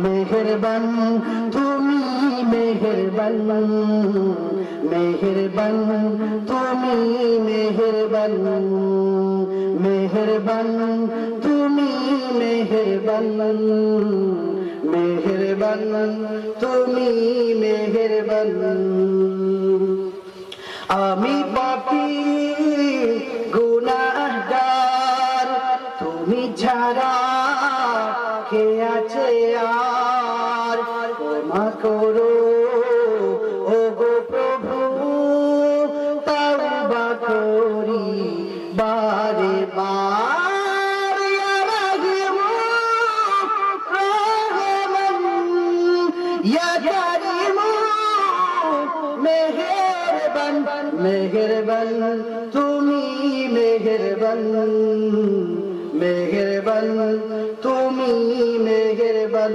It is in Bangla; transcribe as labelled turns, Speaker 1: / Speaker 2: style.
Speaker 1: মেহেরবান, তুমি মেহেরবান। মেহেরবান, তুমি মেহেরবান। মেহেরবান, তুমি মেহেরবান। মেহেরবান, তুমি মেহেরবান। আমি পাপি, গুনাহগার। তুমি ছাড়া কে আছে আর? করো। ও গো প্রভু তাওবা করি বারে বার মেহেরবান তুমি মেহেরবান মেহেরবান তুমি মেহেরবান